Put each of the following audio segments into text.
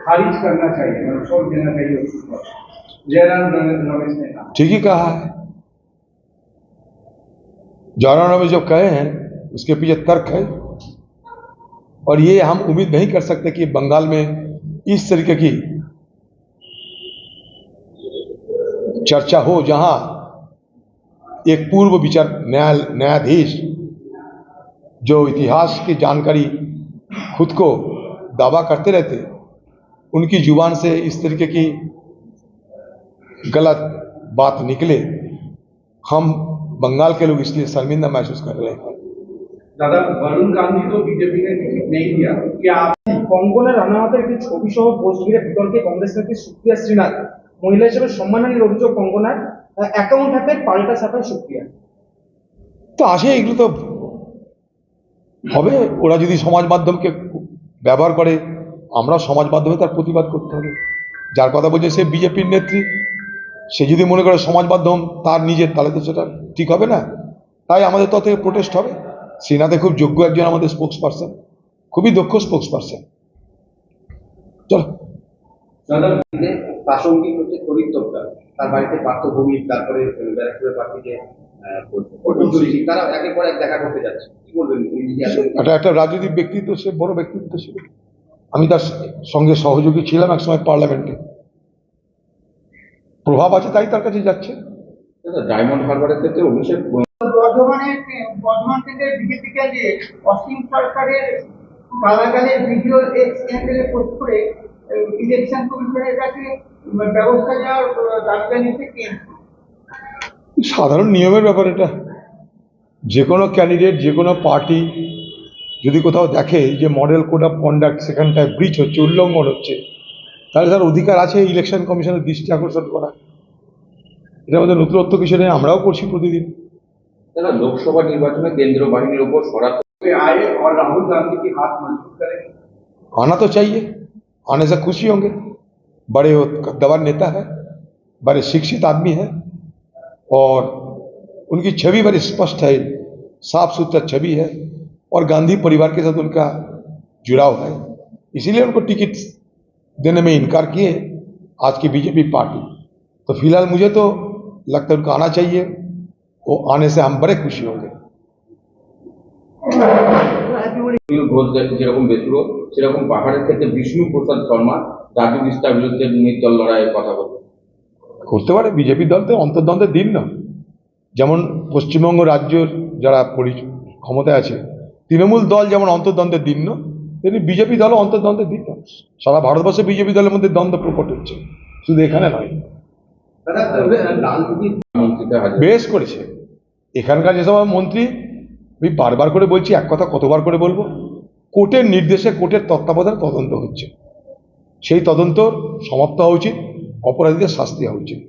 खारिज करना चाहिए मतलब छोड़ देना चाहिए उसको जयराम रमेश ने कहा। ठीक ही कहा है। जवानों में जो कहे हैं, उसके पीछे तर्क है। और ये हम उम्मीद नहीं कर सकते कि बंगाल में इस तरीके की चर्चा हो, जहाँ एक पूर्व विचार न्याय, न्यायाधीश जो इतिहास की जानकारी खुद को दावा करते रहते उनकी जुबान से इस तरीके की गलत बात निकले हम बंगाल के लोग इसलिए शर्मिंदा महसूस कर रहे हैं दादा वरुण गांधी को बीजेपी ने टिकट नहीं दिया क्या आप কঙ্গনা রানাওয়াতের একটি ছবি সহ পোস্ট ঘিরে বিতর্কে কংগ্রেস নেত্রী সুপ্রিয়া শ্রীনাথ মহিলা হিসেবে সম্মানহানির অভিযোগ কঙ্গনার অ্যাকাউন্ট হ্যাকের পাল্টা ছাপায় সুপ্রিয়া তো আসে এগুলো তো হবে ওরা যদি সমাজ মাধ্যমকে ব্যবহার করে আমরা সমাজ মাধ্যমে তার প্রতিবাদ করতে হবে। যার কথা বলছে সে বিজেপির নেত্রী। সে যদি মনে করে সমাজ মাধ্যম তার নিজের তাহলে তো সেটা ঠিক হবে না। তাই আমাদের তত থেকে প্রোটেস্ট হবে। সেনাতে খুব যোগ্য একজন আমাদের স্পোক্স পার্সন খুবই দক্ষ স্পোক্স পার্সন চলো প্রাসঙ্গিক হচ্ছে তরিত্তবটা তার বাড়িতে পার্থভূমি তারপরে ব্যারাকপুরের পার্টিতে তারা একের পর এক দেখা করতে যাচ্ছে। কি বলবেন? এই যে এত- এটা একটা রাজনৈতিক ব্যক্তিত্ব সে বড় ব্যক্তিত্ব ছিল আমি তার সঙ্গে সহযোগী ছিলাম একসময় পার্লামেন্টে। প্রভাব আছে তাই তার কাছে যাচ্ছে। ডায়মন্ড হারবারের ক্ষেত্রে অভিষেক বর্ধমানের বর্ধমান অসীম সরকারের গালাগালের ভিডিও এক্স হ্যান্ডেলে পোস্ট করে ইলেকশন কমিশনের কাছে উম, ব্যবস্থা নেওয়ার আহ, দাবি জানিয়েছে সাধারণ নিয়মের ব্যাপার এটা। যে কোনো ক্যান্ডিডেট যে কোনো পার্টি যদি কোথাও দেখে যে মডেল কোড অফ কন্ডাক্ট সেখানটায় ব্রিচ হচ্ছে উল্লঙ্ঘন হচ্ছে তাহলে তার অধিকার আছে ইলেকশন কমিশনের দৃষ্টি আকর্ষণ করা এটা আমাদের নতুনত্ব কিছু নেই আমরাও করছি প্রতিদিন দাদা লোকসভা নির্বাচনে কেন্দ্রীয় বাহিনীর উপর সরাসরি पे आए और राहुल गांधी की हाथ मजबूत करेंगे आना तो चाहिए आने से खुशी होंगे बड़े वो कद्दावर नेता है बड़े शिक्षित आदमी है और उनकी छवि बड़ी स्पष्ट है साफ सुथरा छवि है और गांधी परिवार के साथ उनका जुड़ाव है इसीलिए उनको टिकट देने में इनकार किए आज की बीजेपी पार्टी तो फिलहाल मुझे तो लगता है उनको आना चाहिए वो आने से हम बड़े खुशी होंगे ঘোষ যে- যেরকম বেসুরো সেরকম পাহাড়ের ক্ষেত্রে বিষ্ণু প্রসাদ শর্মা রাজু বিস্তার বিরুদ্ধে নির্দল লড়াইয়ের কথা বলবেন করতে পারে বিজেপি দল তো অন্তর্দ্বন্দ্বের দিন না যেমন পশ্চিমবঙ্গ রাজ্যের যারা পরি- ক্ষমতায় আছে তৃণমূল দল যেমন অন্তর্দ্বন্দ্বের দিন তেমনি বিজেপি দলও অন্তর্দ্বন্দ্বের দিন সারা ভারতবর্ষে বিজেপি দলের মধ্যে দ্বন্দ্ব প্রকট হচ্ছে, শুধু এখানে নয়। বেশ করেছে। এখানকার যেসব মন্ত্রী, আমি বারবার করে বলছি, এক কথা কতবার করে বলব, কোর্টের নির্দেশে কোর্টের তত্ত্বাবধানে তদন্ত হচ্ছে। সেই তদন্ত সমাপ্ত হওয়া উচিত, অপরাধীদের শাস্তি হওয়া উচিত।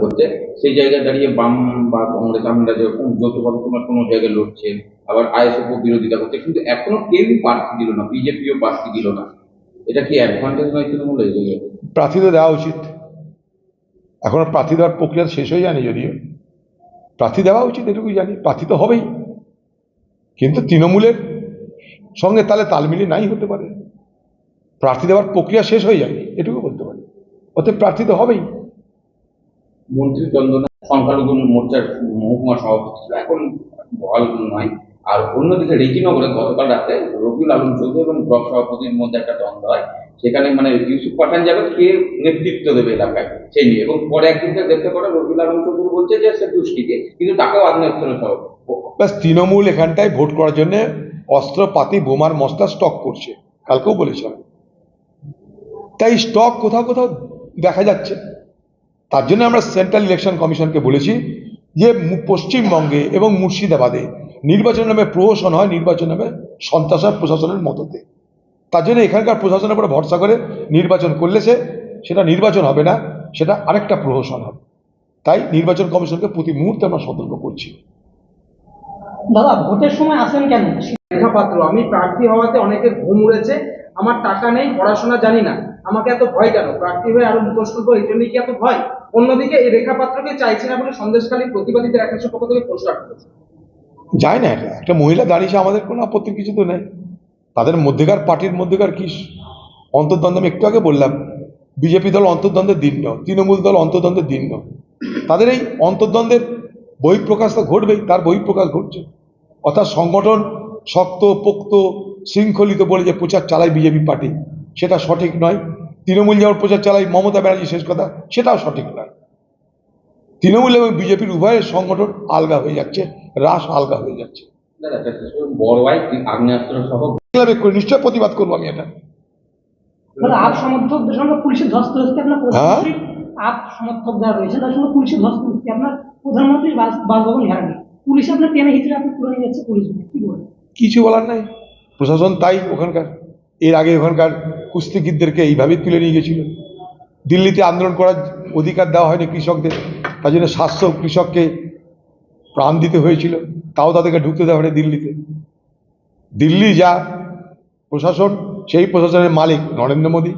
করছে, সেই জায়গায় দাঁড়িয়ে বাম বা কংগ্রেস আমরা যেরকম যৌথভাবে তোমার কোনো জায়গায় লড়ছে, আবার আইএসএফ বিরোধিতা করছে, কিন্তু এখনও কেউই প্রার্থী দিল না, বিজেপিও প্রার্থী দিল না। এটা কি অ্যাডভান্টেজ নয় তৃণমূল এই জায়গায়? প্রার্থী তো দেওয়া উচিত। এখনও প্রার্থী দেওয়ার প্রক্রিয়া শেষ হয়ে যায়নি যদিও। প্রার্থী দেওয়া উচিত, এটুকুই জানি। প্রার্থী তো হবেই। কিন্তু তৃণমূলের সঙ্গে তাহলে তাল মিলিয়ে নাই হতে পারে। প্রার্থী দেওয়ার প্রক্রিয়া শেষ হয়ে যায়নি, এটুকু বলতে পারি। অতএব প্রার্থী তো হবেই। মন্ত্রী চন্দনা, সংখ্যালঘু মোর্চার মহকুমা সভাপতি ছিল। এখন বহাল নয়। আর অন্যদিকে রেজিনগরে গতকাল রাতে রবিউল আলম চৌধুরী এবং ব্লক সভাপতির মধ্যে একটা দ্বন্দ্ব হয়। সেখানে মানে ইউসুফ পাঠান যাবে, কে নেতৃত্ব দেবে এলাকায় সেই নিয়ে। এবং পরে একদিনকে দেখতে পরে রবিউল আলম চৌধুরী বলছে যে সে দুষ্কৃতি, কিন্তু তাকেও সহ ব্যাস, তৃণমূল এখানটায় ভোট করার জন্য অস্ত্রপাতি, বোমার মস্তা স্টক করছে। কালকেও বলেছিলাম। তাই স্টক কোথাও কোথাও দেখা যাচ্ছে। তার জন্য আমরা সেন্ট্রাল ইলেকশন কমিশনকে বলেছি যে পশ্চিমবঙ্গে এবং মুর্শিদাবাদে নির্বাচন নামে প্রহসন হয়, নির্বাচন নামে সন্ত্রাস আর প্রশাসনের মদতে। তার জন্য এখানকার প্রশাসনের উপরে ভরসা করে নির্বাচন করলে সে সেটা নির্বাচন হবে না, সেটা আরেকটা প্রহসন হবে। তাই নির্বাচন কমিশনকে প্রতি মুহূর্তে আমরা সতর্ক করছি। দাদা, ভোটের সময় আসেন কেন? পাত্র, আমি প্রার্থী হওয়াতে অনেকের ঘুম উড়েছে, আমার টাকা নেই, পড়াশোনা জানি না, আমাকে এত ভয় কেন? প্রার্থী হয়ে আরও মুখোশ এই জন্যই কি এত ভয়? অন্যদিকে এই রেখা পাত্রকে চাইছে না বলে সন্দেশকালী প্রতিবাদীদের একাংশের পক্ষ থেকে পোস্টার করেছে। যায় না এটা একটা মহিলা দাঁড়িয়েছে আমাদের কোনো আপত্তির কিছু তো নেই। তাদের মধ্যেকার পার্টির মধ্যেকার কি অন্তর্দ্বন্দ্ব? আমি একটু আগে বললাম, বিজেপি দল অন্তর্দ্বন্দ্বের দিন নয়, তৃণমূল দল অন্তর্দ্বন্দ্বের দিন নয়। তাদের এই অন্তর্দ্বন্দ্বের বহিঃপ্রকাশ তো ঘটবেই, তার বহিঃপ্রকাশ ঘটছে। অর্থাৎ সংগঠন শক্ত, পোক্ত, শৃঙ্খলিত বলে যে প্রচার চালায় বিজেপি পার্টি, সেটা সঠিক নয়। তৃণমূল যেমন প্রচার চালায় মমতা ব্যানার্জি শেষ কথা সেটাও সঠিক নয় তৃণমূল এবং বিজেপির উভয়ের সংগঠন আলগা হয়ে যাচ্ছে রাস আলগা হয়ে যাচ্ছে। নিশ্চয় প্রতিবাদ করব আমি এটা। আপ সমর্থকদের সঙ্গে পুলিশের ধস্ত হচ্ছে আপনার হ্যাঁ? আপ সমর্থক যারা রয়েছে তার সঙ্গে পুলিশের ধস্ত হচ্ছে আপনার প্রধানমন্ত্রীর বাসভবন ঘেরানি পুলিশ আপনার টেনে হিচড়ে আপনি তুলে নিয়ে যাচ্ছে পুলিশ। কিছু বলার নাই। প্রশাসন তাই ওখানকার। এর আগে ওখানকার কুস্তিগিরদেরকে এইভাবেই তুলে নিয়ে গেছিল। দিল্লিতে আন্দোলন করার অধিকার দেওয়া হয়নি কৃষকদের, তার জন্য সাতশো কৃষককে প্রাণ দিতে হয়েছিল, তাও তাদেরকে ঢুকতে দেওয়া হয়নি দিল্লিতে। দিল্লি যা প্রশাসন, সেই প্রশাসনের মালিক নরেন্দ্র মোদী,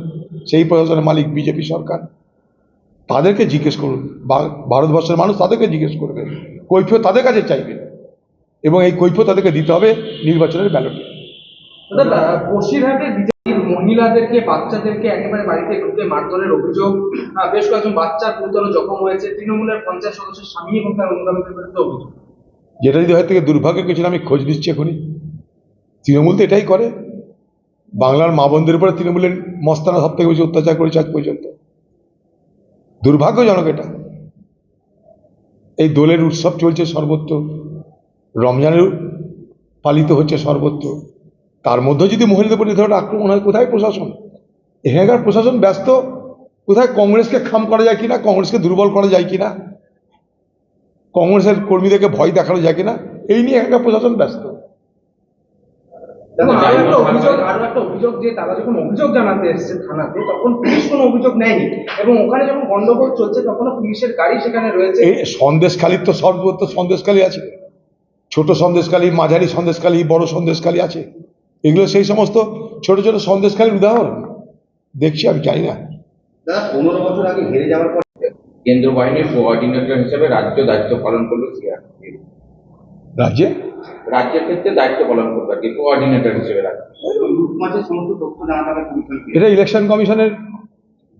সেই প্রশাসনের মালিক বিজেপি সরকার। তাদেরকে জিজ্ঞেস করুন ভারতবর্ষের মানুষ তাদেরকে জিজ্ঞেস করবে, কৈফিয়ত তাদের কাছে চাইবে এবং এই কৈফিয়ত তাদেরকে দিতে হবে নির্বাচনের ব্যালটে। মহিলাদেরকে, বাচ্চাদেরকে একেবারে বাড়িতে ঢুকে মারধরের অভিযোগ। বেশ কয়েকজন বাচ্চা গুরুতর জখম হয়েছে। তৃণমূলের পঞ্চায়েত সদস্যের স্বামী এবং তার অনুগামীদের বিরুদ্ধে অভিযোগ। যেটা যদি হয় থেকে দুর্ভাগ্য কিছু আমি খোঁজ নিচ্ছি এখনই। তৃণমূল তো এটাই করে। বাংলার মা বোনদের উপরে তৃণমূলের মস্তানা সব থেকে বেশি অত্যাচার করেছে আজ পর্যন্ত। দুর্ভাগ্যজনক এটা। এই দোলের উৎসব চলছে সর্বত্র। রমজানের পালিত হচ্ছে সর্বত্র। তার মধ্যে যদি মহিলাদের উপর ধরনের আক্রমণ হয় কোথায় প্রশাসন? এখানকার প্রশাসন ব্যস্ত। কোথায় কংগ্রেসকে খাম করা যায় কিনা কংগ্রেসকে দুর্বল করা যায় কিনা কংগ্রেসের কর্মীদেরকে ভয় দেখানো যায় কিনা এই নিয়ে এখানকার প্রশাসন ব্যস্ত। এবং আরও একটা অভিযোগ আরও একটা অভিযোগ যে তারা যখন অভিযোগ জানাতে এসেছে থানাতে তখন পুলিশ কোনো অভিযোগ নেয়নি। এবং ওখানে যখন গন্ডগোল চলছে তখনও পুলিশের গাড়ি সেখানে রয়েছে। এই সন্দেশখালির তো সর্বত্র সন্দেশখালি আছে। ছোট সন্দেশখালি মাঝারি সন্দেশখালি বড় সন্দেশখালি আছে। এগুলো সেই সমস্ত ছোট ছোট সন্দেশখালির উদাহরণ। দেখছি আমি জানি না। পনেরো বছর আগে হেরে যাওয়ার পর কেন্দ্র বাহিনীর কোঅর্ডিনেটর হিসেবে রাজ্য দায়িত্ব পালন করবে রাজ্যে? রাজ্যের ক্ষেত্রে দায়িত্ব পালন করবে আর কি কোঅর্ডিনেটর হিসেবে এটা ইলেকশন কমিশনের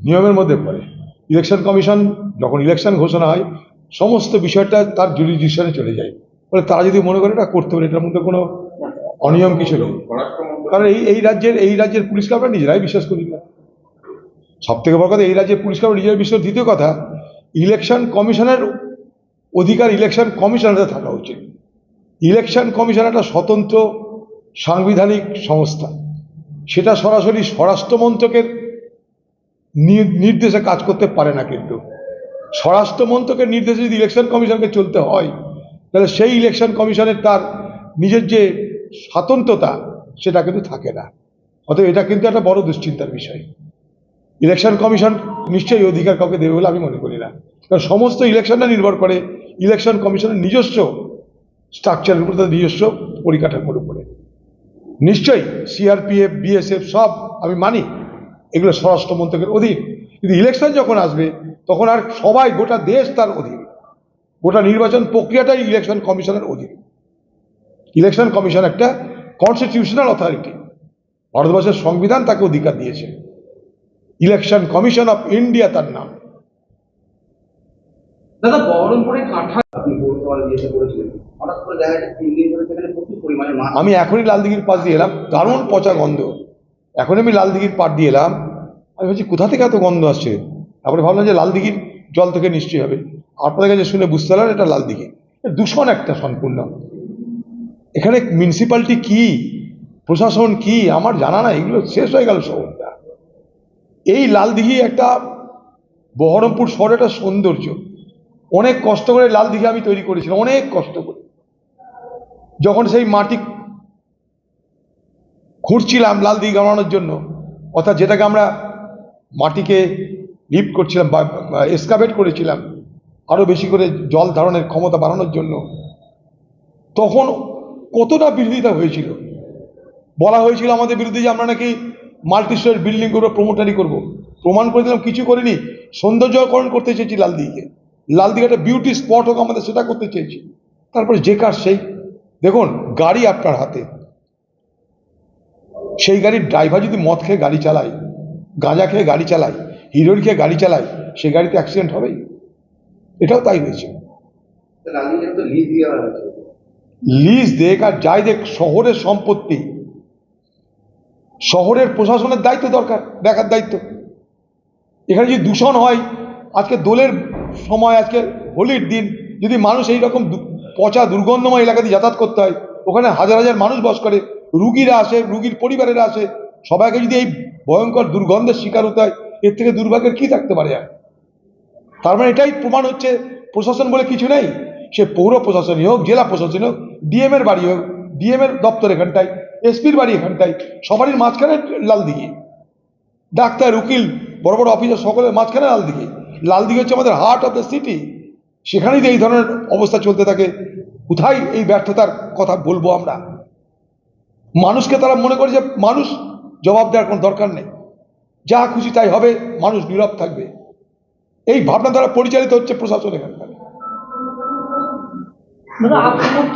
নিয়মের মধ্যে পড়ে। ইলেকশন কমিশন যখন ইলেকশন ঘোষণা হয় সমস্ত বিষয়টা তার জুরিডিকশনে চলে যায়। বলে তারা যদি মনে করে এটা করতে পারে এটার মধ্যে কোনো অনিয়ম কিছু নেই। কারণ এই এই রাজ্যের এই রাজ্যের পুলিশকে আমরা নিজেরাই বিশ্বাস করি না। সব থেকে বড় কথা এই রাজ্যের পুলিশকে আমরা নিজেরাই বিশ্বাস দ্বিতীয় কথা ইলেকশন কমিশনের অধিকার ইলেকশন কমিশনারের থাকা উচিত। ইলেকশন কমিশন একটা স্বতন্ত্র সাংবিধানিক সংস্থা। সেটা সরাসরি স্বরাষ্ট্র মন্ত্রকের নি- নির্দেশে কাজ করতে পারে না কিন্তু। স্বরাষ্ট্র মন্ত্রকের নির্দেশে যদি ইলেকশন কমিশনকে চলতে হয় তাহলে সেই ইলেকশন কমিশনের তার নিজের যে স্বাতন্ত্রতা, সেটা কিন্তু থাকে না। অতএব এটা কিন্তু একটা বড় দুশ্চিন্তার বিষয়। ইলেকশন কমিশন নিশ্চয়ই অধিকার কাউকে দেবে বলে আমি মনে করি না। কারণ সমস্ত ইলেকশনটা নির্ভর করে ইলেকশন কমিশনের নিজস্ব স্ট্রাকচারের উপর, তাদের নিজস্ব পরিকাঠামোর উপরে। নিশ্চয়ই সিআরপিএফ বিএসএফ সব আমি মানি, এগুলো স্বরাষ্ট্র মন্ত্রকের অধীন। কিন্তু ইলেকশন যখন আসবে, তখন আর সবাই, গোটা দেশ তার অধীন। গোটা নির্বাচন প্রক্রিয়াটাই ইলেকশন কমিশনের অধীন। ইলেকশন কমিশন একটা কনস্টিটিউশনাল অথরিটি ভারতবর্ষের সংবিধান তাকে অধিকার দিয়েছে। ইলেকশন কমিশন অফ ইন্ডিয়া তার নাম। দাদা বহরমপুরে কাঁঠা আপনি পৌরসভার ইয়েতে হঠাৎ করে দেখা যাচ্ছে তিন দিন ধরে সেখানে প্রচুর পরিমাণে মাছ। আমি এখনই লালদিঘির পাশ দিয়ে এলাম। দারুণ পচা গন্ধ। এখন আমি লালদিঘির পাড় দিয়ে এলাম। আমি ভাবছি কোথা থেকে এত গন্ধ আসছে? তারপরে ভাবলাম যে লালদিঘির জল থেকে নিশ্চয়ই হবে। আপনাদের কাছে শুনে বুঝতে পারলাম এটা লালদিঘি। দূষণ একটা সম্পূর্ণ। এখানে মিউনিসিপ্যালিটি কি? প্রশাসন কি? আমার জানা না এগুলো শেষ হয়ে গেল শহরটা এই লালদিঘি একটা বহরমপুর শহর একটা সৌন্দর্য। অনেক কষ্ট করে লালদিঘি আমি তৈরি করেছিলাম, অনেক কষ্ট করে। যখন সেই মাটি খুঁড়ছিলাম লাল দিঘি বানানোর জন্য, অর্থাৎ যেটাকে আমরা মাটিকে লিফট করছিলাম বা এসকাভেট করেছিলাম আরও বেশি করে জল ধারণের ক্ষমতা বাড়ানোর জন্য, তখন কতটা বিরোধিতা হয়েছিল? বলা হয়েছিল আমাদের বিরুদ্ধে যে আমরা নাকি মাল্টি স্টোরের বিল্ডিং করব, প্রমোটারি করব। প্রমাণ করে দিলাম, কিছু করিনি। সৌন্দর্যকরণ করতে চেয়েছি লাল দিঘিকে লাল দিঘি একটা বিউটি স্পট হোক আমাদের, সেটা করতে চেয়েছি। তারপরে যে কার সেই। দেখুন, গাড়ি আপনার হাতে। সেই গাড়ির ড্রাইভার যদি মদ খেয়ে গাড়ি চালায়, গাঁজা খেয়ে গাড়ি চালায় হিরোইন খেয়ে গাড়ি চালায়, সে গাড়িতে অ্যাক্সিডেন্ট হবেই? এটাও তাই হয়েছে। লিজ দেখ আর যাই দেখ, শহরের সম্পত্তি। শহরের প্রশাসনের দায়িত্ব দরকার, দেখার দায়িত্ব। এখানে যদি দূষণ হয়, আজকে দোলের সময়, আজকে হোলির দিন, যদি মানুষ এই রকম পচা দুর্গন্ধময় এলাকা দিয়ে যাতায়াত করতে হয়, ওখানে হাজার হাজার মানুষ বাস করে, রুগীরা আসে, রুগীর পরিবারেরা আসে, সবাইকে যদি এই ভয়ঙ্কর দুর্গন্ধের শিকার হতে হয়, এর থেকে দুর্ভাগ্যের কী থাকতে পারে আর? তার মানে এটাই প্রমাণ হচ্ছে, প্রশাসন বলে কিছু নেই। সে পৌর প্রশাসনই হোক, জেলা প্রশাসনই হোক ডিএম এর বাড়ি ডিএম এর দপ্তর এখানটায় এসপির বাড়ি এখানটায়, সবারই মাঝখানে লাল দিঘি। ডাক্তার, উকিল, বড় বড় অফিসার সকলের মাঝখানে লাল দিঘি। লাল দিঘি হচ্ছে আমাদের হার্ট অফ দ্য সিটি সেখানেই এই ধরনের অবস্থা চলতে থাকে, কোথায় এই ব্যর্থতার কথা বলব আমরা? মানুষকে তারা মনে করে যে মানুষ জবাব দেওয়ার কোনো দরকার নেই। যা খুশি তাই হবে, মানুষ নীরব থাকবে। এই ভাবনা দ্বারা পরিচালিত হচ্ছে প্রশাসন এখানকার। আপনার